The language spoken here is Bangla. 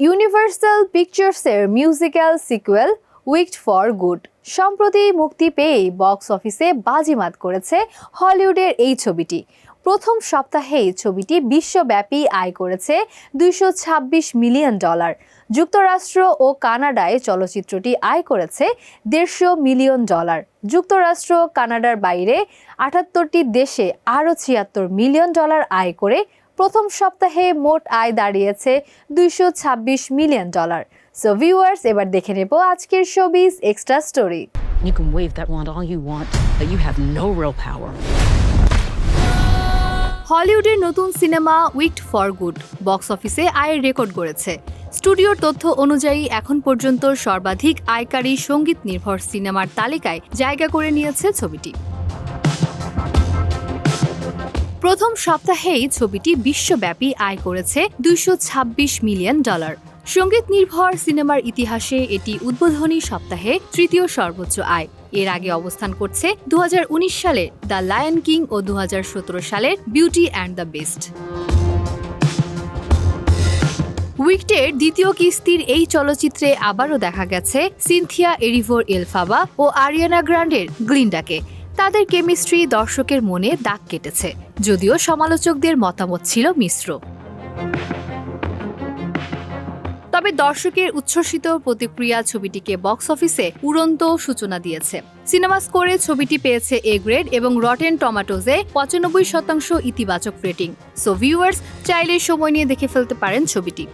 Universal পিকচার্সের musical sequel Wicked for Good সম্প্রতি মুক্তি পেয়েই বক্স অফিসে বাজিমাত করেছে হলিউডের এই ছবিটি। প্রথম সপ্তাহেই ছবিটি বিশ্বব্যাপী আয় করেছে দুইশো ছাব্বিশ মিলিয়ন ডলার। যুক্তরাষ্ট্র ও কানাডায় চলচ্চিত্রটি আয় করেছে দেড়শো মিলিয়ন ডলার। যুক্তরাষ্ট্র কানাডার বাইরে আটাত্তরটি দেশে আরও ছিয়াত্তর মিলিয়ন ডলার আয় করে প্রথম সপ্তাহে মোট আয় দাঁড়িয়েছে দুইশো ছাব্বিশ মিলিয়ন ডলার। সো ভিউয়ার্স এবার দেখে নেব আজকের showbiz extra story You can wave that wand all you want, but you have no real power. হলিউডের নতুন সিনেমা উইকড ফর গুড বক্স অফিসে আয়ের রেকর্ড গড়েছে। স্টুডিওর তথ্য অনুযায়ী এখন পর্যন্ত সর্বাধিক আয়কারী সংগীত নির্ভর সিনেমার তালিকায় জায়গা করে নিয়েছে ছবিটি। প্রথম সপ্তাহেই ছবিটি বিশ্বব্যাপী আয় করেছে দুইশো ছাব্বিশ মিলিয়ন ডলার। সংগীত নির্ভর সিনেমার ইতিহাসে এটি উদ্বোধনী সপ্তাহে তৃতীয় সর্বোচ্চ আয়। এর আগে অবস্থান করছে দুহাজার উনিশ সালে দ্য লায়ন কিং ও দু হাজার সতেরো সালের বিউটি অ্যান্ড দ্য বেস্ট। উইকটের দ্বিতীয় কিস্তির এই চলচ্চিত্রে আবারও দেখা গেছে সিনথিয়া এরিভোর এলফাবা ও আরিয়ানা গ্রান্ডের গ্লিন্ডাকে। তাদের কেমিস্ট্রি দর্শকের মনে দাগ কেটেছে, যদিও সমালোচকদের মতামত ছিল মিশ্র। তবে দর্শকের উচ্ছ্বসিত প্রতিক্রিয়া ছবিটিকে বক্স অফিসে উড়ন্ত সূচনা দিয়েছে। সিনেমা স্কোরে ছবিটি পেয়েছে এ গ্রেড এবং রটেন টমাটোজে পঁচানব্বই শতাংশ ইতিবাচক রেটিং। সো ভিউয়ার্স চাইলে সময় নিয়ে দেখে ফেলতে পারেন ছবিটি।